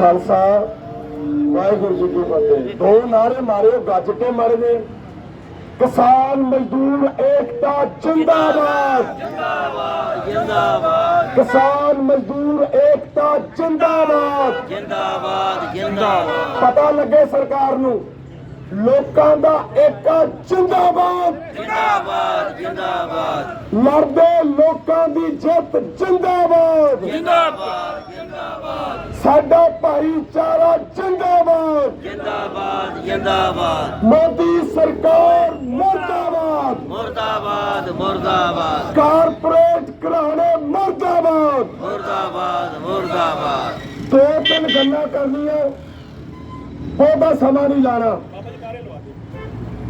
ਖਾਲਸਾ ਵਾਹਿਗੁਰੂ ਜੀ ਕੀ ਫਤਿਹ। ਦੋ ਨਾਰੇ ਮਾਰਿਓ ਗੱਜ ਕੇ ਮਰ ਗਏ ਕਿਸਾਨ ਮਜ਼ਦੂਰ ਏਕਤਾ ਜਿੰਦਾਬਾਦ। ਜਿੰਦਾਬਾਦ ਕਿਸਾਨ ਮਜ਼ਦੂਰ ਏਕਤਾ ਜਿੰਦਾਬਾਦ। ਜਿੰਦਾਬਾਦ ਜਿੰਦਾਬਾਦ। ਪਤਾ ਲੱਗੇ ਸਰਕਾਰ ਨੂੰ ਲੋਕਾਂ ਦਾ ਏਕਾ ਜਿੰਦਾਬਾਦ। ਜਿੰਦਾਬਾਦ ਜਿੰਦਾਬਾਦ। ਲੜਦੇ ਲੋਕਾਂ ਦੀ ਜਿੱਤ ਜਿੰਦਾਬਾਦ। ਜਿੰਦਾਬਾਦ ਜਿੰਦਾਬਾਦ। ਸਾਡਾ ਭਾਈਚਾਰਾ ਜਿੰਦਾਬਾਦ। ਜਿੰਦਾਬਾਦ ਜਿੰਦਾਬਾਦ। ਮੋਦੀ ਸਰਕਾਰ ਮੁਰਦਾਬਾਦ। ਮੁਰਦਾਬਾਦ ਮੁਰਦਾਬਾਦ। ਕਾਰਪੋਰੇਟ ਘਰਾਣੇ ਮੁਰਦਾਬਾਦ। ਮੁਰਦਾਬਾਦ ਮੁਰਦਾਬਾਦ। ਦੋ ਤਿੰਨ ਗੱਲਾਂ ਕਰਨੀਆਂ। ਬਹੁਤਾ ਸਮਾਂ ਨਹੀਂ ਲਾਣਾ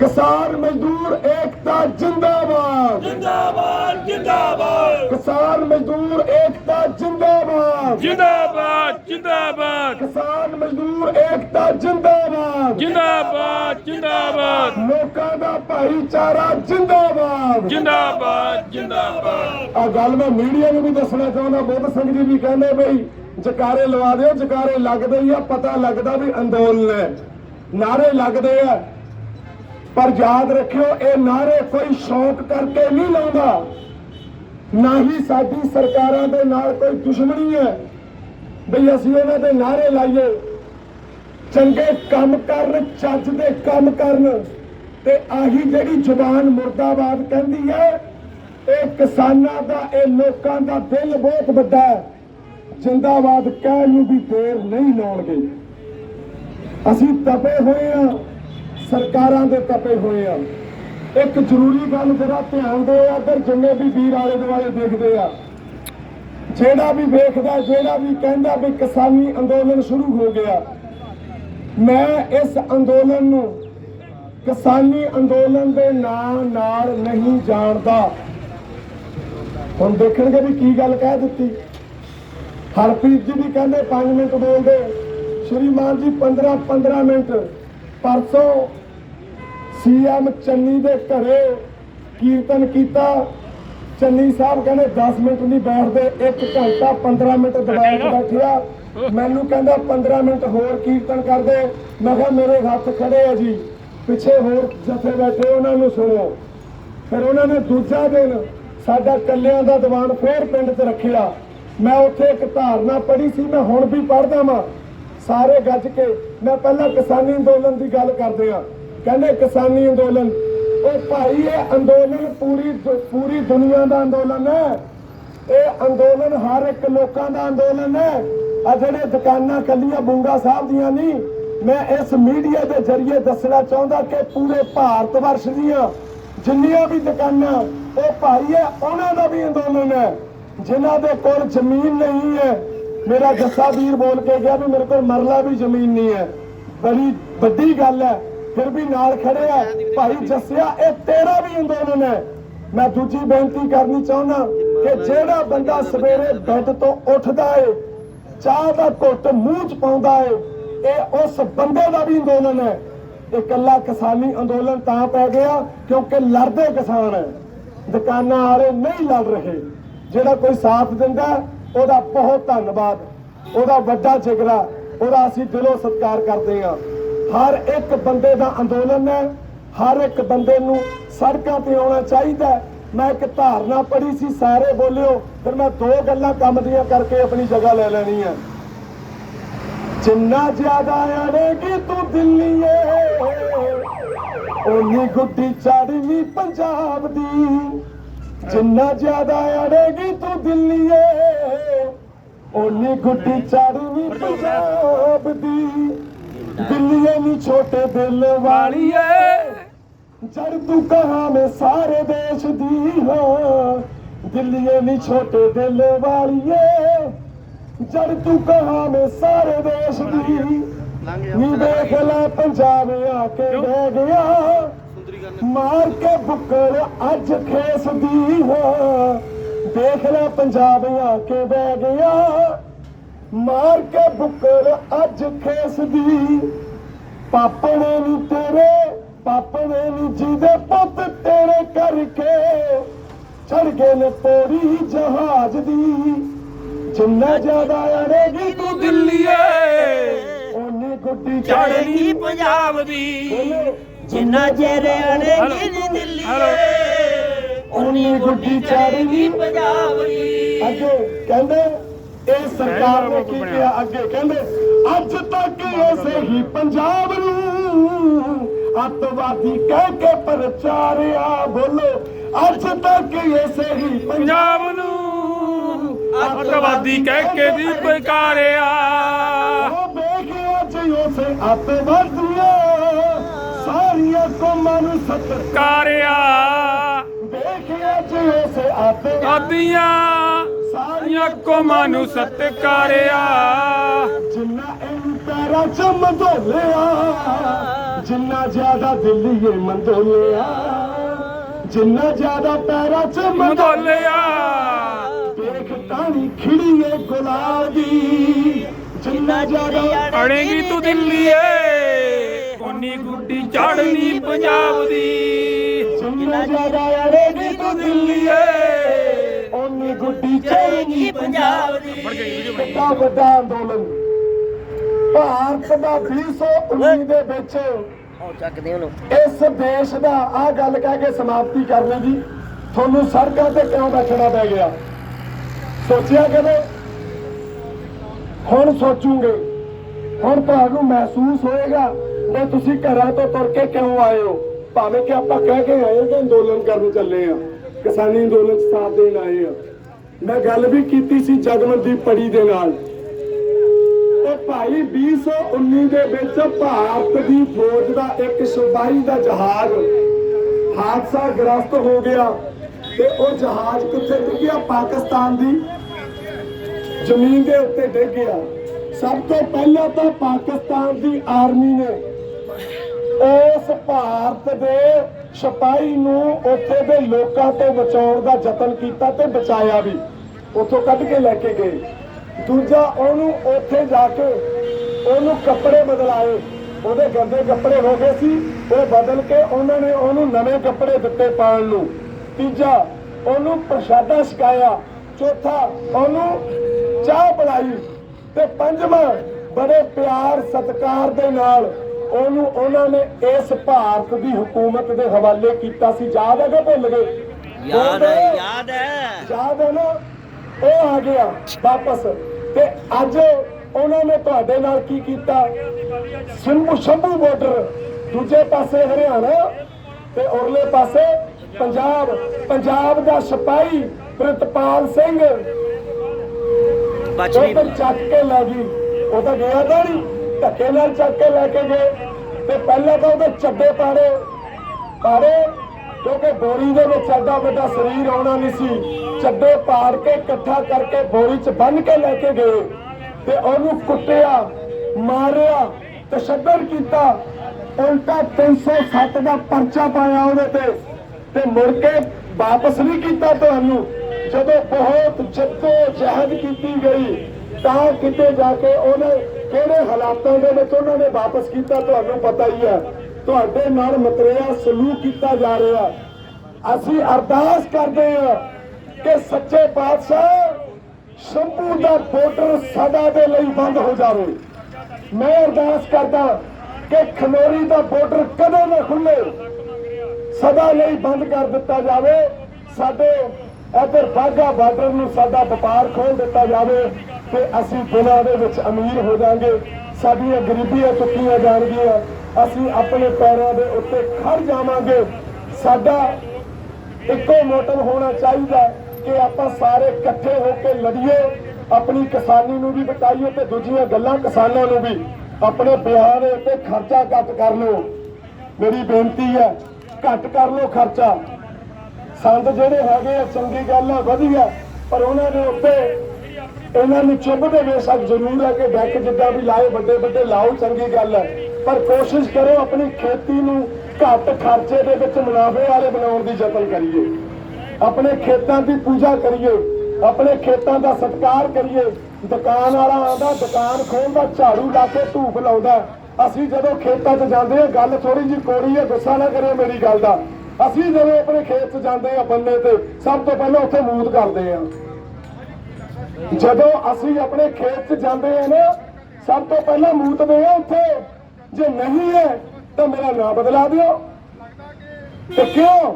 ਕਿਸਾਨ ਮਜ਼ਦੂਰ ਏਕਤਾ ਜਿੰਦਾਬਾਦ। ਜਿੰਦਾਬਾਦ ਜਿੰਦਾਬਾਦ। ਕਿਸਾਨ ਮਜ਼ਦੂਰ ਏਕਤਾ ਜਿੰਦਾਬਾਦ। ਜਿੰਦਾਬਾਦ ਜਿੰਦਾਬਾਦ। ਕਿਸਾਨ ਮਜ਼ਦੂਰ ਏਕਤਾ ਜਿੰਦਾਬਾਦ। ਜਿੰਦਾਬਾਦ ਜਿੰਦਾਬਾਦ। ਲੋਕਾਂ ਦਾ ਭਾਈਚਾਰਾ ਜਿੰਦਾਬਾਦ। ਜਿੰਦਾਬਾਦ ਜਿੰਦਾਬਾਦ। ਆ ਗੱਲ ਮੈਂ ਮੀਡੀਆ ਨੂੰ ਵੀ ਦੱਸਣਾ ਚਾਹੁੰਦਾ ਬੁੱਧ ਸਿੰਘ ਜੀ ਵੀ ਕਹਿੰਦੇ ਬਈ ਜਕਾਰੇ ਲਵਾ ਦਿਓ ਜਕਾਰੇ ਲੱਗਦੇ ਹੀ ਆ ਪਤਾ ਲੱਗਦਾ ਵੀ ਅੰਦੋਲਨ ਹੈ। ਨਾਰੇ ਲੱਗਦੇ ਆ। ਪਰ ਯਾਦ ਰੱਖਿਓ, ਇਹ ਨਾਰੇ ਕੋਈ ਸ਼ੌਕ ਕਰਕੇ ਨਹੀਂ ਲਾਉਂਦਾ। ਨਾ ਹੀ ਸਾਡੀ ਸਰਕਾਰਾਂ ਦੇ ਨਾਲ ਕੋਈ ਦੁਸ਼ਮਣੀ ਹੈ। ਬਈ ਅਸੀਂ ਉਹਨਾਂ ਦੇ ਨਾਰੇ ਲਾਈਏ। ਚੰਗੇ ਕੰਮ ਕਰਨ, ਚੱਜ ਦੇ ਕੰਮ ਕਰਨ। ਤੇ ਆਹੀ ਜਿਹੜੀ ਜ਼ੁਬਾਨ ਮੁਰਦਾਬਾਦ ਕਹਿੰਦੀ ਹੈ, ਇਹ ਕਿਸਾਨਾਂ ਦਾ, ਇਹ ਲੋਕਾਂ ਦਾ ਦਿਲ ਬਹੁਤ ਵੱਡਾ ਹੈ। ਜਿੰਦਾਬਾਦ ਕਹਿਣ ਨੂੰ ਵੀ ਦੇਰ ਨਹੀਂ ਲਾਉਣਗੇ। ਅਸੀਂ ਤਪੇ ਹੋਏ ਆ ਸਰਕਾਰਾਂ ਦੇ ਤਪੇ ਹੋਏ ਆ। ਇੱਕ ਜ਼ਰੂਰੀ ਗੱਲ ਜਰਾ ਧਿਆਨ ਦਿਓ, ਇੱਧਰ ਜਿੰਨੇ ਵੀ ਵੀਰ ਆਲੇ ਦੁਆਲੇ ਦੇਖਦੇ ਆ। ਜਿਹੜਾ ਵੀ ਵੇਖਦਾ, ਜਿਹੜਾ ਵੀ ਕਹਿੰਦਾ ਵੀ ਕਿਸਾਨੀ ਅੰਦੋਲਨ ਸ਼ੁਰੂ ਹੋ ਗਿਆ। ਮੈਂ ਇਸ ਅੰਦੋਲਨ ਨੂੰ ਕਿਸਾਨੀ ਅੰਦੋਲਨ ਦੇ ਨਾਂ ਨਾਲ ਨਹੀਂ ਜਾਣਦਾ। ਹੁਣ ਦੇਖਣਗੇ ਵੀ ਕੀ ਗੱਲ ਕਹਿ ਦਿੱਤੀ। ਹਰਪ੍ਰੀਤ ਜੀ ਵੀ ਕਹਿੰਦੇ 5 ਮਿੰਟ ਬੋਲਦੇ। ਸ਼੍ਰੀਮਾਨ ਜੀ 15 15 ਮਿੰਟ। ਪਰਸੋਂ ਸੀਐਮ ਚੰਨੀ ਦੇ ਘਰੇ ਕੀਰਤਨ ਕੀਤਾ। ਚੰਨੀ ਸਾਹਿਬ ਕਹਿੰਦੇ 10 ਮਿੰਟ ਨਹੀਂ ਬੈਠਦੇ 1 ਘੰਟਾ 15 ਮਿੰਟ ਦੁਬਾਰਾ ਬੈਠਿਆ। ਮੈਨੂੰ ਕਹਿੰਦਾ 15 ਮਿੰਟ ਹੋਰ ਕੀਰਤਨ ਕਰਦੇ। ਮੈਂ ਕਿਹਾ ਮੇਰੇ ਹੱਥ ਖੜੇ ਆ ਜੀ। ਪਿੱਛੇ ਹੋਰ ਜਥੇ ਬੈਠੇ, ਉਹਨਾਂ ਨੂੰ ਸੁਣੋ। ਫਿਰ ਉਹਨਾਂ ਨੇ ਦੂਜਾ ਦਿਨ ਸਾਡਾ ਕੱਲਿਆਂ ਦਾ ਦੀਵਾਨ ਫੇਰ ਪਿੰਡ 'ਚ ਰੱਖਿਆ। ਮੈਂ ਉੱਥੇ ਇੱਕ ਧਾਰਨਾ ਪੜ੍ਹੀ ਸੀ, ਮੈਂ ਹੁਣ ਵੀ ਪੜ੍ਹਦਾ ਵਾਂ। ਸਾਰੇ ਗੱਜ ਕੇ ਮੈਂ ਪਹਿਲਾਂ ਕਿਸਾਨੀ ਅੰਦੋਲਨ ਦੀ ਗੱਲ ਕਰਦੇ ਆ ਕਹਿੰਦੇ ਕਿਸਾਨੀ ਅੰਦੋਲਨ, ਉਹ ਭਾਈ ਇਹ ਅੰਦੋਲਨ ਪੂਰੀ ਪੂਰੀ ਦੁਨੀਆ ਦਾ ਅੰਦੋਲਨ ਹੈ। ਇਹ ਅੰਦੋਲਨ ਹਰ ਇੱਕ ਲੋਕਾਂ ਦਾ ਅੰਦੋਲਨ ਹੈ। ਆ ਜਿਹੜੇ ਦੁਕਾਨਾਂ ਕੱਲੀਆਂ ਬੁੰਗਾ ਸਾਹਿਬ ਦੀਆਂ ਨਹੀਂ, ਮੈਂ ਇਸ ਮੀਡੀਆ ਦੇ ਜ਼ਰੀਏ ਦੱਸਣਾ ਚਾਹੁੰਦਾ ਕਿ ਪੂਰੇ ਭਾਰਤ ਵਰਸ਼ ਦੀਆਂ ਜਿੰਨੀਆਂ ਵੀ ਦੁਕਾਨਾਂ, ਉਹ ਭਾਈ ਹੈ ਉਹਨਾਂ ਦਾ ਵੀ ਅੰਦੋਲਨ ਹੈ, ਜਿਨ੍ਹਾਂ ਦੇ ਕੋਲ ਜ਼ਮੀਨ ਨਹੀਂ ਹੈ। ਮੇਰਾ ਜੱਸਾ ਵੀਰ ਬੋਲ ਕੇ ਗਿਆ ਵੀ ਮੇਰੇ ਕੋਲ ਮਰਲਾ ਵੀ ਜ਼ਮੀਨ ਨਹੀਂ ਹੈ। ਬੜੀ ਵੱਡੀ ਗੱਲ ਹੈ। ਫਿਰ ਵੀ ਨਾਲ ਖੜੇ ਆ। ਭਾਈ ਜੱਸਿਆ, ਇਹ ਤੇਰਾ ਵੀ ਅੰਦੋਲਨ ਹੈ। ਮੈਂ ਦੂਜੀ ਬੇਨਤੀ ਕਰਨੀ ਚਾਹੁੰਦਾ ਕਿ ਜਿਹੜਾ ਬੰਦਾ ਸਵੇਰੇ ਬੈੱਡ ਤੋਂ ਉੱਠਦਾ ਏ, ਚਾਹ ਦਾ ਘੁੱਟ ਮੂੰਹ ਚ ਪਾਉਂਦਾ ਏ, ਇਹ ਉਸ ਬੰਦੇ ਦਾ ਵੀ ਅੰਦੋਲਨ ਹੈ। ਇਹ ਇਕੱਲਾ ਕਿਸਾਨੀ ਅੰਦੋਲਨ ਤਾਂ ਪੈ ਗਿਆ ਕਿਉਂਕਿ ਲੜਦੇ ਕਿਸਾਨ ਹੈ। ਦੁਕਾਨਾਂ ਵਾਲੇ ਨਹੀਂ ਲੜ ਰਹੇ। ਜਿਹੜਾ ਕੋਈ ਸਾਥ ਦਿੰਦਾ ਉਹਦਾ ਬਹੁਤ ਧੰਨਵਾਦ। ਉਹਦਾ ਵੱਡਾ ਜਿਗਰਾ, ਉਹਦਾ ਅਸੀਂ ਦਿਲੋਂ ਸਤਿਕਾਰ ਕਰਦੇ ਹਾਂ। ਹਰ ਇੱਕ ਬੰਦੇ ਦਾ ਅੰਦੋਲਨ ਹੈ, ਹਰ ਇੱਕ ਬੰਦੇ ਨੂੰ ਸੜਕਾਂ ਤੇ ਆਉਣਾ ਚਾਹੀਦਾ ਮੈਂ ਇੱਕ ਧਾਰਨਾ ਪੜ੍ਹੀ ਸੀ, ਸਾਰੇ ਬੋਲਿਓ, ਫਿਰ ਮੈਂ ਦੋ ਗੱਲਾਂ ਕੰਮ ਦੀਆਂ ਕਰਕੇ ਆਪਣੀ ਜਗ੍ਹਾ ਲੈ ਲੈਣੀ ਹੈ। ਜਿੰਨਾ ਜ਼ਿਆਦਾ ਆਣੇਗੀ ਤੂੰ ਦਿੱਲੀਏ ਓਨੀ ਗੁੱਡੀ ਚਾੜਨੀ ਪੰਜਾਬ ਦੀ। ਜਿੰਨਾ ਜ਼ਿਆਦਾ ਅੜੇਗੀ ਤੂੰ ਦਿੱਲੀਏ, ਓਨੀ ਗੁੱਡੀ ਚਾੜਨੀ ਪੰਜਾਬ ਦੀ। ਦਿੱਲੀਏ ਨੀ ਛੋਟੇ ਦਿਲ ਵਾਲੀਏ, ਜੜ ਤੂੰ ਕਹਾਂ ਮੈਂ ਸਾਰੇ ਦੇਸ਼ ਦੀ ਹਾਂ। ਦਿੱਲੀਏ ਨੀ ਛੋਟੇ ਦਿਲ ਵਾਲੀਏ, ਜੜ ਤੂੰ ਕਹਾ ਮੈਂ ਸਾਰੇ ਦੇਸ਼ ਦੀ। ਨੀ ਦੇਖ ਲੈ ਪੰਜਾਬ ਆ ਕੇ ਬਹਿ ਗਿਆ। ਮਾਰ ਕੇ ਬੁੱਕਰ ਅੱਜ ਖੇਸ ਦੀ ਹਾਂ। ਦੇਖ ਲੈ ਪੰਜਾਬ ਆ ਕੇ ਬਹਿ ਗਿਆ। ਮਾਰ ਕੇ ਬੁੱਕਰ ਅੱਜ ਖੇਸ ਦੀ। ਪਾਪਣੇ ਨੀ ਤੇਰੇ ਪਾਪਣੇ ਨੀ ਜਿਹਦੇ ਪੁੱਤ ਤੇਰੇ ਕਰਕੇ। ਚੜ ਗਏ ਨੇ ਪੋਰੀ ਜਹਾਜ਼ ਦੀ। ਜਿੰਨਾ ਜ਼ਿਆਦਾ ਅੜੇਗੀ ਤੂੰ ਦਿੱਲੀਏ ਉਹਨੇ ਗੁੱਡੀ ਚੜ੍ਹਨੀ ਪੰਜਾਬ ਦੀ। ਜਿੰਨਾ ਚਿਰ ਅੜੇਗੀ ਨੀ ਦਿੱਲੀ ਹੈਲੋ। ਉਹਨੇ ਗੁੱਡੀ ਚੜ੍ਹਨੀ ਪੰਜਾਬ। ਦੀ ਅੱਗੇ ਕਹਿੰਦੇ ਇਹ ਸਰਕਾਰ ਨੇ ਕੀ ਕਿਹਾ? ਅੱਗੇ ਕਹਿੰਦੇ ਅੱਜ ਤੱਕ ਇਸੇ ਹੀ ਪੰਜਾਬ ਨੂੰ ਅੱਤਵਾਦੀ ਕਹਿ ਕੇ ਪ੍ਰਚਾਰਿਆ ਬੋਲੋ। ਅੱਜ ਤੱਕ ਇਸੇ ਹੀ ਪੰਜਾਬ ਨੂੰ ਅੱਤਵਾਦੀ ਕਹਿ ਕੇ ਦੀ ਬਕਾਰਿਆ ਉਹ ਵੇਖਿਆ ਜੀ ਉਸੇ ਅੱਤਵਾਦੀਆਂ ਸਾਰੀਆਂ ਕੌਮਾਂ ਨੂੰ ਸਤਿਕਾਰ ਕਾਰਿਆ। ਵੇਖਿਆ ਜੀ ਉਸੇ ਆਦੀਆਂ ਸਾਰੀਆਂ ਕੌਮਾਂ ਨੂੰ ਸਤਕਾਰਿਆ ਜਿੰਨਾ ਇਹਨੂੰ ਪੈਰਾਂ ਚ ਮੰਦੋਲਿਆ ਜਿੰਨਾ ਜ਼ਿਆਦਾ ਦਿੱਲੀਏ ਮੰਦੋਲਿਆ ਜਿੰਨਾ ਜ਼ਿਆਦਾ ਪੈਰਾਂ ਚ ਮੰਦੋਲਿਆ। ਮਦੋਲਿਆ ਦੇਖ ਟਾਣੀ ਖਿੜੀਏ ਗੁਲਾਬ ਦੀ ਜਿੰਨਾ ਜ਼ਿਆਦਾ ਅੜੇਗੀ ਤੂੰ ਦਿੱਲੀਏ। ਕੋਨੀ ਗੁੱਡੀ ਚੜਨੀ ਪੰਜਾਬ ਦੀ। ਜਿੰਨਾ ਜ਼ਿਆਦਾ ਅੜੇਗੀ ਤੂੰ ਦਿੱਲੀਏ ਓਨੀ ਗੁੱਡੀ ਚੜੇਗੀ ਪੰਜਾਬ ਦੀ। ਕਿੰਨਾ ਵੱਡਾ ਅੰਦੋਲਨ। ਭਾਰਤ ਦਾ 2019 ਦੇ ਵਿੱਚ ਉਹ ਚੱਕਦੇ ਉਹਨੂੰ। ਇਸ ਦੇਸ਼ ਦਾ ਆ ਗੱਲ ਕਹਿ ਕੇ ਸਮਾਪਤੀ ਕਰਨੀ ਜੀ। ਤੁਹਾਨੂੰ ਸੜਕਾਂ ਤੇ ਕਿਉਂ ਬੈਠਣਾ ਪੈ ਗਿਆ? ਸੋਚਿਆ ਕਦੇ? ਹੁਣ ਸੋਚੂਗੇ। ਹੁਣ ਤੁਹਾਨੂੰ ਮਹਿਸੂਸ ਹੋਏਗਾ ਕਿ ਤੁਸੀਂ ਘਰਾਂ ਤੋਂ ਤੁਰ ਕੇ ਕਿਉਂ ਆਏ ਹੋ? ਭਾਵੇਂ ਕਿ ਆਪਾਂ ਕਹਿ ਕੇ ਆਏ ਹਾਂ ਕਿ ਅੰਦੋਲਨ ਕਰਨ ਚੱਲੇ ਆ, ਕਿਸਾਨੀ ਅੰਦੋਲਨ ਸਾਥ ਦੇਣ ਆਏ ਆ। ਮੈਂ ਗੱਲ ਵੀ ਕੀਤੀ ਸੀ ਜਗਮਨਦੀਪ ਪੜੀ ਦੇ ਨਾਲ। ਤੇ ਭਾਈ 2019 ਦੇ ਵਿੱਚ ਭਾਰਤ ਦੀ ਫੌਜ ਦਾ ਇੱਕ ਸਿਪਾਹੀ ਦਾ ਜਹਾਜ਼ ਹਾਦਸਾ ਗ੍ਰਸਤ ਹੋ ਗਿਆ ਤੇ ਉਹ ਜਹਾਜ਼ ਕਿੱਥੇ ਡਿੱਗਿਆ ਪਾਕਿਸਤਾਨ ਦੀ ਜ਼ਮੀਨ ਦੇ ਉੱਤੇ ਡਿੱਗ ਗਿਆ। ਸਭ ਤੋਂ ਪਹਿਲਾਂ ਤਾਂ ਪਾਕਿਸਤਾਨ ਦੀ ਆਰਮੀ ਨੇ ਉਸ ਭਾਰਤ ਦੇ ਸਿਪਾਹੀ ਨੂੰ ਉੱਥੇ ਦੇ ਲੋਕਾਂ ਤੋਂ ਬਚਾਉਣ ਦਾ ਯਤਨ ਕੀਤਾ ਤੇ ਬਚਾਇਆ ਵੀ। ਉੱਥੋਂ ਕੱਢ ਕੇ ਲੈ ਕੇ ਗਏ। ਦੂਜਾ ਉਹਨੂੰ ਉੱਥੇ ਜਾ ਕੇ ਉਹਨੂੰ ਕੱਪੜੇ ਬਦਲਾਏ। ਉਹਦੇ ਗੰਦੇ ਕੱਪੜੇ ਹੋ ਗਏ ਸੀ। ਉਹ ਬਦਲ ਕੇ ਉਹਨਾਂ ਨੇ ਉਹਨੂੰ ਨਵੇਂ ਕੱਪੜੇ ਦਿੱਤੇ ਪਾਉਣ ਨੂੰ। ਤੀਜਾ, ਉਹਨੂੰ ਪ੍ਰਸ਼ਾਦਾ ਛਕਾਇਆ। ਚੌਥਾ, ਉਹਨੂੰ ਚਾਹ ਪਿਲਾਈ। ਤੇ ਪੰਜਵਾਂ, ਬੜੇ ਪਿਆਰ ਸਤਿਕਾਰ ਦੇ ਨਾਲ ਉਹਨੂੰ ਉਹਨਾਂ ਨੇ ਇਸ ਭਾਰਤ ਦੀ ਹਕੂਮਤ ਦੇ ਹਵਾਲੇ ਕੀਤਾ ਸੀ। ਯਾਦ ਹੈ ਕਿ ਭੁੱਲ ਗਏ? ਯਾਦ ਹੈ ਯਾਦ ਹੈ। ਯਾਦ ਹੈ ਨਾ? ਉਹ ਆ ਗਿਆ ਵਾਪਸ। ਤੇ ਅੱਜ ਉਹਨਾਂ ਨੇ ਤੁਹਾਡੇ ਨਾਲ ਕੀ ਕੀਤਾ? ਸਿੰਭੂ ਸ਼ੰਭੂ ਬਾਰਡਰ ਦੂਜੇ ਪਾਸੇ ਹਰਿਆਣਾ ਤੇ ਉਰਲੇ ਪਾਸੇ ਪੰਜਾਬ। ਪੰਜਾਬ ਦਾ ਸਿਪਾਹੀ ਪ੍ਰਿਤਪਾਲ ਸਿੰਘ। ਤਾਂ ਚੱਕ ਕੇ ਲੈ ਗਈ। ਉਹ ਤਾਂ ਗਿਆ ਤਾਂ ਨਹੀਂ। ਧੱਕੇ ਨਾਲ ਚੱਕ ਕੇ ਲੈ ਕੇ ਗਏ ਤੇ ਪਹਿਲਾਂ ਤਾਂ ਉਹਦੇ ਚੱਡੇ ਪਾੜੇ ਪਾੜੇ ਕਿਉਂਕਿ ਬੋਰੀ ਦੇ ਵਿੱਚ ਐਡਾ ਵੱਡਾ ਸਰੀਰ ਆਉਣਾ ਨਹੀਂ ਸੀ। ਚੱਡੇ ਪਾੜ ਕੇ ਇਕੱਠਾ ਕਰਕੇ ਬੋਰੀ 'ਚ ਬੰਨ ਕੇ ਲੈ ਕੇ ਗਏ ਤੇ ਉਹਨੂੰ ਕੁੱਟਿਆ, ਮਾਰਿਆ, ਤਸ਼ੱਦਦ ਕੀਤਾ। ਉਲਟਾ 307 ਦਾ ਪਰਚਾ ਪਾਇਆ ਉਹਦੇ ਤੇ ਤੇ ਮੁੜ ਕੇ ਵਾਪਸ ਨਹੀਂ ਕੀਤਾ ਤੁਹਾਨੂੰ। ਜਦੋਂ ਬਹੁਤ ਜੱਦੋ ਜਹਿਦ ਕੀਤੀ ਗਈ, ਤਾਂ ਕਿਤੇ ਜਾ ਕੇ ਉਹਨੇ ਕਿਹੜੇ ਹਾਲਾਤਾਂ ਦੇ ਵਿੱਚ ਉਹਨਾਂ ਨੇ ਵਾਪਸ ਕੀਤਾ ਤੁਹਾਨੂੰ ਪਤਾ ਹੀ ਹੈ। ਤੁਹਾਡੇ ਨਾਲ ਮਤਰੇਆ ਸਲੂਕ ਕੀਤਾ ਜਾ ਰਿਹਾ। ਅਸੀਂ ਅਰਦਾਸ ਕਰਦੇ ਹਾਂ ਕਿ ਸੱਚੇ ਪਾਤਸ਼ਾਹ, ਸ਼ੰਭੂ ਦਾ ਬਾਰਡਰ ਸਦਾ ਦੇ ਲਈ ਬੰਦ ਹੋ ਜਾਵੇ। ਮੈਂ ਅਰਦਾਸ ਕਰਦਾ ਕਿ ਖਨੋਰੀ ਦਾ ਬਾਰਡਰ ਕਦੇ ਨਾ ਖੁੱਲੇ। ਸਦਾ ਲਈ ਬੰਦ ਕਰ ਦਿੱਤਾ ਜਾਵੇ। ਸਾਡੇ ਇੱਧਰ ਬਾਗਾ ਬਾਰਡਰ ਨੂੰ ਸਾਡਾ ਵਪਾਰ ਖੋਲ ਦਿੱਤਾ ਜਾਵੇ। ਤੇ ਅਸੀਂ ਦਿਨਾਂ ਦੇ ਵਿੱਚ ਅਮੀਰ ਹੋ ਜਾਾਂਗੇ, ਸਾਡੀਆਂ ਗਰੀਬੀਆਂ ਚੁੱਕੀਆਂ ਜਾਣਗੀਆਂ, ਅਸੀਂ ਆਪਣੇ ਪੈਰਾਂ ਦੇ ਉੱਤੇ ਖੜ ਜਾਵਾਂਗੇ। ਸਾਡਾ ਇੱਕੋ ਮੋਟਿਵ ਹੋਣਾ ਚਾਹੀਦਾ ਕਿ ਆਪਾਂ ਸਾਰੇ ਇਕੱਠੇ ਹੋ ਕੇ ਲੜੀਏ, ਆਪਣੀ ਕਿਸਾਨੀ ਨੂੰ ਵੀ ਬਚਾਈਏ ਤੇ ਦੂਜੀਆਂ ਗੱਲਾਂ ਕਿਸਾਨਾਂ ਨੂੰ ਵੀ। ਆਪਣੇ ਵਿਆਹ ਦੇ ਉੱਤੇ ਖਰਚਾ ਘੱਟ ਕਰ ਲਓ। ਮੇਰੀ ਬੇਨਤੀ ਹੈ, ਘੱਟ ਕਰ ਲਓ ਖਰਚਾ। ਸੰਦ ਜਿਹੜੇ ਹੈਗੇ ਆ, ਚੰਗੀ ਗੱਲ ਆ, ਵਧੀਆ, ਪਰ ਉਹਨਾਂ ਦੇ ਉੱਤੇ ਇਹਨਾਂ ਨੂੰ ਚੁੱਭਦੇ ਬੇਸ਼ੱਕ ਜ਼ਰੂਰ ਹੈ ਕਿ ਡੈਕ ਜਿੱਦਾਂ ਵੀ ਲਾਏ, ਵੱਡੇ ਵੱਡੇ ਲਾਓ, ਚੰਗੀ ਗੱਲ ਹੈ। ਪਰ ਕੋਸ਼ਿਸ਼ ਕਰੋ ਆਪਣੀ ਖੇਤੀ ਨੂੰ ਘੱਟ ਖਰਚੇ ਦੇ ਵਿੱਚ ਮੁਨਾਫੇ ਵਾਲੇ ਬਣਾਉਣ ਦੀ ਯਤਨ ਕਰੀਏ। ਆਪਣੇ ਖੇਤਾਂ ਦੀ ਪੂਜਾ ਕਰੀਏ, ਆਪਣੇ ਖੇਤਾਂ ਦਾ ਸਤਿਕਾਰ ਕਰੀਏ। ਦੁਕਾਨ ਵਾਲਾ ਆਂਦਾ ਦੁਕਾਨ ਖੋਲਦਾ, ਝਾੜੂ ਲਾ ਕੇ ਧੂਫ ਲਾਉਂਦਾ। ਅਸੀਂ ਜਦੋਂ ਖੇਤਾਂ 'ਚ ਜਾਂਦੇ ਆ ਗੱਲ ਥੋੜੀ ਜਿਹੀ ਕੋੜੀ ਹੈ, ਗੁੱਸਾ ਨਾ ਕਰਿਓ ਮੇਰੀ ਗੱਲ ਦਾ। ਅਸੀਂ ਜਦੋਂ ਆਪਣੇ ਖੇਤ 'ਚ ਜਾਂਦੇ ਆ ਬੰਨੇ ਤੇ, ਸਭ ਤੋਂ ਪਹਿਲਾਂ ਉੱਥੇ ਮੂਤ ਕਰਦੇ ਆ ਜਦੋਂ ਅਸੀਂ ਆਪਣੇ ਖੇਤ 'ਚ ਜਾਂਦੇ ਆ ਨਾ, ਸਭ ਤੋਂ ਪਹਿਲਾਂ ਮੂਤਦੇ ਆ ਉੱਥੇ। ਜੇ ਨਹੀਂ ਹੈ, ਤਾਂ ਮੇਰਾ ਨਾਂ ਬਦਲਾ ਦਿਓ। ਤੇ ਕਿਉਂ?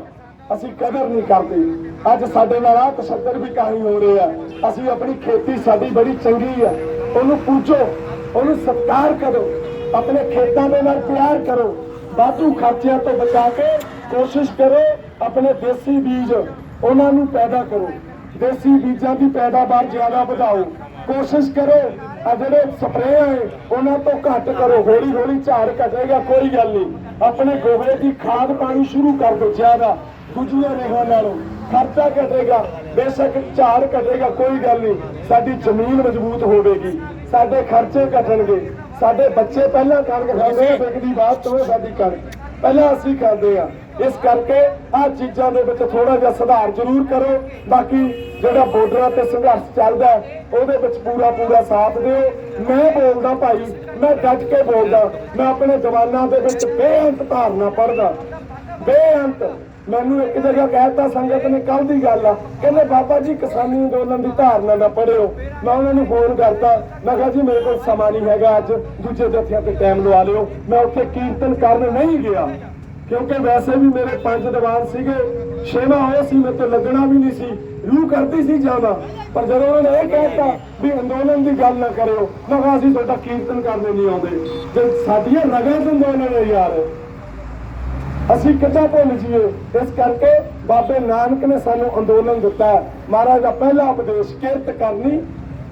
ਅਸੀਂ ਕਦਰ ਨਹੀਂ ਕਰਦੇ। ਅੱਜ ਸਾਡੇ ਨਾਲ ਆ ਤਸ਼ੱਦਦ ਵੀ ਕਾਹੀ ਹੋ ਰਿਹਾ ਅਸੀਂ ਆਪਣੀ ਖੇਤੀ ਸਾਡੀ ਬੜੀ ਚੰਗੀ ਆ ਉਹਨੂੰ ਪੂਜੋ, ਉਹਨੂੰ ਸਤਿਕਾਰ ਕਰੋ। ਆਪਣੇ ਖੇਤਾਂ ਦੇ ਨਾਲ ਪਿਆਰ ਕਰੋ। ਵਾਧੂ ਖਰਚਿਆਂ ਤੋਂ ਬਚਾ ਕੇ ਕੋਸ਼ਿਸ਼ ਕਰੋ, ਆਪਣੇ ਦੇਸੀ ਬੀਜ ਉਹਨਾਂ ਨੂੰ ਪੈਦਾ ਕਰੋ। ਦੇਸੀ ਬੀਜਾਂ ਦੀ ਪੈਦਾਵਾਰ ਜ਼ਿਆਦਾ ਵਧਾਓ। ਕੋਸ਼ਿਸ਼ ਕਰੋ ਆ ਜਿਹੜੇ ਸਪਰੇਅ ਹੈ ਉਹਨਾਂ ਤੋਂ ਘੱਟ ਕਰੋ। ਹੌਲੀ ਹੌਲੀ ਝਾੜ ਘਟੇਗਾ ਕੋਈ ਗੱਲ ਨਹੀਂ। ਆਪਣੇ ਗੋਬਰੇ ਦੀ ਖਾਦ ਪਾਣੀ ਸ਼ੁਰੂ ਕਰ ਦਿਓ ਜ਼ਿਆਦਾ। ਦੂਜੀਆਂ ਰੇਹਾਂ ਨਾਲੋਂ ਖਰਚਾ ਘਟੇਗਾ ਬੇਸ਼ੱਕ ਝਾੜ ਘਟੇਗਾ ਕੋਈ ਗੱਲ ਨਹੀਂ। ਸਾਡੀ ਜ਼ਮੀਨ ਮਜ਼ਬੂਤ ਹੋਵੇਗੀ। ਸਾਡੇ ਖਰਚੇ ਘਟਣਗੇ। ਸਾਡੇ ਬੱਚੇ ਪਹਿਲਾਂ ਕਣਕ ਖਾਂਦੇ ਵਿਕਦੀ ਬਾਅਦ ਤੋਂ ਸਾਡੀ ਕਣਕ ਪਹਿਲਾਂ ਅਸੀਂ ਖਾਂਦੇ ਆ। ਇਸ ਕਰਕੇ ਆ ਚੀਜ਼ਾਂ ਦੇ ਵਿੱਚ ਥੋੜਾ ਜਿਹਾ ਸੁਧਾਰ ਜ਼ਰੂਰ ਕਰੋ। ਬਾਕੀ ਜਿਹੜਾ ਬਾਰਡਰਾਂ ਤੇ ਸੰਘਰਸ਼ ਚੱਲਦਾ ਉਹਦੇ ਵਿੱਚ ਪੂਰਾ ਪੂਰਾ ਸਾਥ ਦਿਓ। ਮੈਂ ਬੋਲਦਾ ਭਾਈ, ਮੈਂ ਡਟ ਕੇ ਬੋਲਦਾ, ਮੈਂ ਆਪਣੇ ਜਵਾਨਾਂ ਦੇ ਵਿੱਚ ਬੇਅੰਤ ਧਾਰਨਾ ਪੜਦਾ ਬੇਅੰਤ। ਮੈਨੂੰ ਇੱਕ ਜਗ੍ਹਾ ਕਹਿਤਾ ਸੰਗਤ ਨੇ ਕੱਲ ਦੀ ਗੱਲ ਆ। ਕਹਿੰਦੇ, ਬਾਬਾ ਜੀ, ਕਿਸਾਨੀ ਅੰਦੋਲਨ ਦੀ ਧਾਰਨਾ ਨਾ ਪੜਿਓ ਮੈਂ ਉਹਨਾਂ ਨੂੰ ਫੋਨ ਕਰਤਾ। ਮੈਂ ਕਿਹਾ, ਜੀ, ਮੇਰੇ ਕੋਲ ਸਮਾਂ ਨਹੀਂ ਹੈਗਾ ਅੱਜ। ਦੂਜੇ ਜਥਿਆਂ ਤੇ ਟਾਈਮ ਲਵਾ ਲਿਓ। ਮੈਂ ਉੱਥੇ ਕੀਰਤਨ ਕਰਨ ਨਹੀਂ ਗਿਆ। ਕਿਉਂਕਿ ਵੈਸੇ ਵੀ ਮੇਰੇ ਪੰਜ ਦੀਵਾਨ ਸੀਗੇ ਛੇਵਾਂ ਹੋਇਆ ਸੀ ਮੇਰੇ ਤੋਂ ਲੱਗਣਾ ਵੀ ਨਹੀਂ ਸੀ ਰੂਹ ਕਰਦੀ ਸੀ ਜਾਣਾ ਪਰ ਜਦੋਂ ਉਹਨਾਂ ਨੇ ਇਹ ਕਹਿਤਾ ਵੀ ਅੰਦੋਲਨ ਦੀ ਗੱਲ ਨਾ ਕਰਿਓ ਮੈਂ ਕਿਹਾ ਅਸੀਂ ਤੁਹਾਡਾ ਕੀਰਤਨ ਕਰਨੇ ਨਹੀਂ ਆਉਂਦੇ। ਜੇ ਸਾਡੀਆਂ ਰਗਾਂ ਤੋਂ ਅੰਦੋਲਨ ਹੈ ਯਾਰ ਅਸੀਂ ਕਿੱਦਾਂ ਭੁੱਲ ਜੀਏ ਇਸ ਕਰਕੇ ਬਾਬੇ ਨਾਨਕ ਨੇ ਸਾਨੂੰ ਅੰਦੋਲਨ ਦਿੱਤਾ। ਮਹਾਰਾਜ ਦਾ ਪਹਿਲਾ ਉਪਦੇਸ਼ ਕਿਰਤ ਕਰਨੀ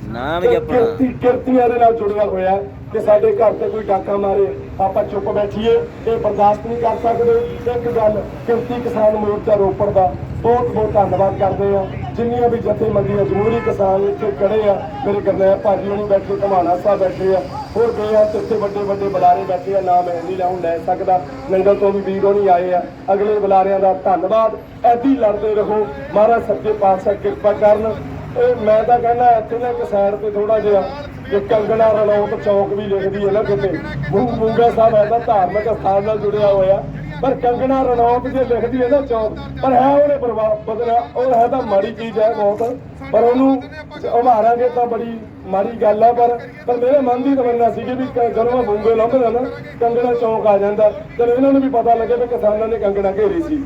ਨਾਮ ਜਪਣਾ ਕਿਰਤੀ ਕਿਰਤੀਆਂ ਦੇ ਨਾਲ ਜੁੜਿਆ ਹੋਇਆ ਹੈ। ਕਿ ਸਾਡੇ ਘਰ ਤੇ ਕੋਈ ਡਾਕਾ ਮਾਰੇ, ਆਪਾਂ ਚੁੱਪ ਬੈਠੀਏ, ਇਹ ਬਰਦਾਸ਼ਤ ਨਹੀਂ ਕਰ ਸਕਦੇ। ਇੱਕ ਗੱਲ, ਕਿਰਤੀ ਕਿਸਾਨ ਮੋਰਚਾ ਰੋਪੜ ਦਾ ਬਹੁਤ ਬਹੁਤ ਧੰਨਵਾਦ ਕਰਦੇ ਆ ਜਿੰਨੀਆਂ ਵੀ ਜਥੇਬੰਦੀਆਂ ਜਮਹੂਰੀ ਕਿਸਾਨ ਇੱਥੇ ਖੜੇ ਆ, ਮੇਰੇ ਗਰਨੈਲ ਭਾਜੀ ਹੋਣੀ ਬੈਠੇ ਘਮਾਣਾ ਸਾਹਿਬ ਬੈਠੇ ਆ, ਹੋਰ ਗਏ ਆ, ਤੇ ਇੱਥੇ ਵੱਡੇ ਵੱਡੇ ਬੁਲਾਰੇ ਬੈਠੇ ਆ, ਨਾਮ ਮੈਂ ਨਹੀਂ ਲਾਉਣ ਲੈ ਸਕਦਾ ਨੰਗਲ ਤੋਂ ਵੀ ਵੀਰ ਹੋਣੀ ਆਏ ਆ। ਅਗਲੇ ਬੁਲਾਰਿਆਂ ਦਾ ਧੰਨਵਾਦ। ਐਦੀ ਲੜਦੇ ਰਹੋ। ਮਹਾਰਾਜ ਸੱਚੇ ਪਾਤਸ਼ਾਹ ਕਿਰਪਾ ਕਰਨ। ਇਹ ਮੈਂ ਤਾਂ ਕਹਿੰਦਾ, ਇੱਥੇ ਨਾ ਇੱਕ ਤੇ ਥੋੜਾ ਜਿਹਾ ਜੇ ਕੰਗਣਾ ਰਣੌਤ ਚੌਕ ਵੀ ਲਿਖਦੀ ਹੈ ਨਾ ਕਿਤੇ ਮੂੰਗਾ ਸਾਹਿਬ ਐਦਾ ਧਾਰਮਿਕ ਸਥਾਨ ਨਾਲ ਜੁੜਿਆ ਹੋਇਆ। ਪਰ ਕੰਗਣਾ ਰਣੌਤ ਜੇ ਲਿਖਦੀ ਹੈ ਨਾ ਚੌਕ, ਪਰ ਹੈ ਉਹਨੇ ਪ੍ਰਭਾਵ ਬਦਲਾ ਉਹ ਹੈ ਤਾਂ ਮਾੜੀ ਚੀਜ਼ ਹੈ ਬਹੁਤ। ਪਰ ਉਹਨੂੰ ਉਭਾਰਾਂਗੇ ਤਾਂ ਬੜੀ ਮਾੜੀ ਗੱਲ ਆ, ਪਰ ਪਰ ਮੇਰੇ ਮਨ ਦੀ ਤਮੰਨਾ ਸੀਗੀ ਵੀ ਜਦੋਂ ਮੈਂ ਮੂੰਗੇ ਲੰਘਦਾ ਨਾ, ਕੰਗਣਾ ਚੌਕ ਆ ਜਾਂਦਾ। ਤੇ ਇਹਨਾਂ ਨੂੰ ਵੀ ਪਤਾ ਲੱਗੇ ਵੀ ਕਿਸਾਨਾਂ ਨੇ ਕੰਗਣਾ ਘੇਰੀ ਸੀ।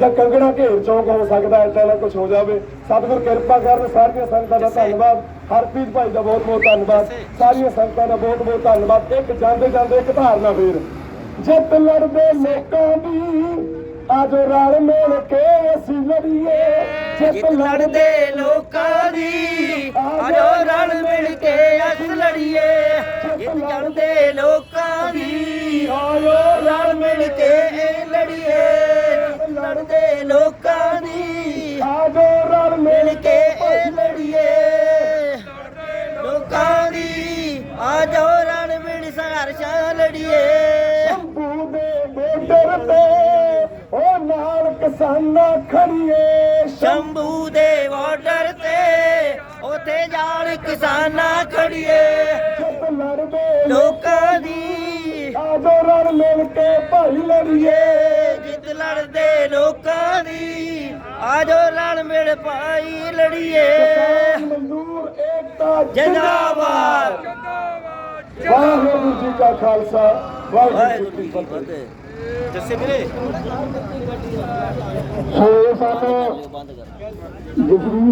ਜਾਂ ਕੰਗਣਾ ਘੇਰ ਚੌਕ ਹੋ ਸਕਦਾ, ਏਦਾਂ ਦਾ ਕੁਝ ਹੋ ਜਾਵੇ। ਸਤਿਗੁਰ ਕਿਰਪਾ ਕਰਨ, ਸਾਰੀਆਂ ਸੰਗਤਾਂ ਦਾ ਧੰਨਵਾਦ। ਹਰਪ੍ਰੀਤ ਭਾਈ ਦਾ ਬਹੁਤ ਬਹੁਤ ਧੰਨਵਾਦ। ਸਾਰੀਆਂ ਸੰਗਤਾਂ ਦਾ ਬਹੁਤ ਬਹੁਤ ਧੰਨਵਾਦ। ਇੱਕ ਜਾਂਦੇ ਜਾਂਦੇ ਇੱਕ ਧਾਰਨਾ ਫੇਰ ਜਿੱਤ ਲੜਦੇ ਲੋਕਾਂ ਦੀ ਆਜੋ ਰਲ ਮਿਲ ਕੇ ਅਸੀਂ ਲੜੀਏ। ਜਿੱਤ ਲੜਦੇ ਲੋਕਾਂ ਦੀ ਆਜੋ ਰਲ ਮਿਲ ਕੇ ਅਸੀਂ ਲੜੀਏ। ਜਿੱਤ ਲੜਦੇ ਲੋਕਾਂ ਦੀ ਆਜੋ ਰਲ ਮਿਲ ਕੇ ਲੜੀਏ। ਲੜਦੇ ਲੋਕਾਂ ਕਿਸਾਨਾਂ ਖੜੀਏ ਸ਼ੰਭੂ ਦੇ ਬਾਰਡਰ ਤੇ ਉਥੇ ਜਾਲ ਕਿਸਾਨਾਂ ਖੜੀਏ। ਜਿੱਤ ਲੜਦੇ ਲੋਕਾਂ ਦੀ ਆਜੋ ਰਲ ਮਿਲ ਕੇ ਭਾਈ ਲੜੀਏ। ਜਿੱਤ ਲੜਦੇ ਲੋਕਾਂ ਦੀ ਆਜੋ ਰਲ ਮਿਲ ਪਾਈ ਲੜੀਏ। ਮਜ਼ਦੂਰ ਏਕਤਾ ਜਿੰਦਾਬਾਦ। ਵਾਹਿਗੁਰੂ ਜੀ ਕਾ ਖਾਲਸਾ ਵਾਹਿਗੁਰੂ ਜੀ ਕੀ ਫਤਿਹ। ਜੱਸੇ ਵੀਰੇ। ਸੋ ਇਹ ਸਾਨੂੰ ਬੰਦ ਕਰ ਜਿਸਦੀ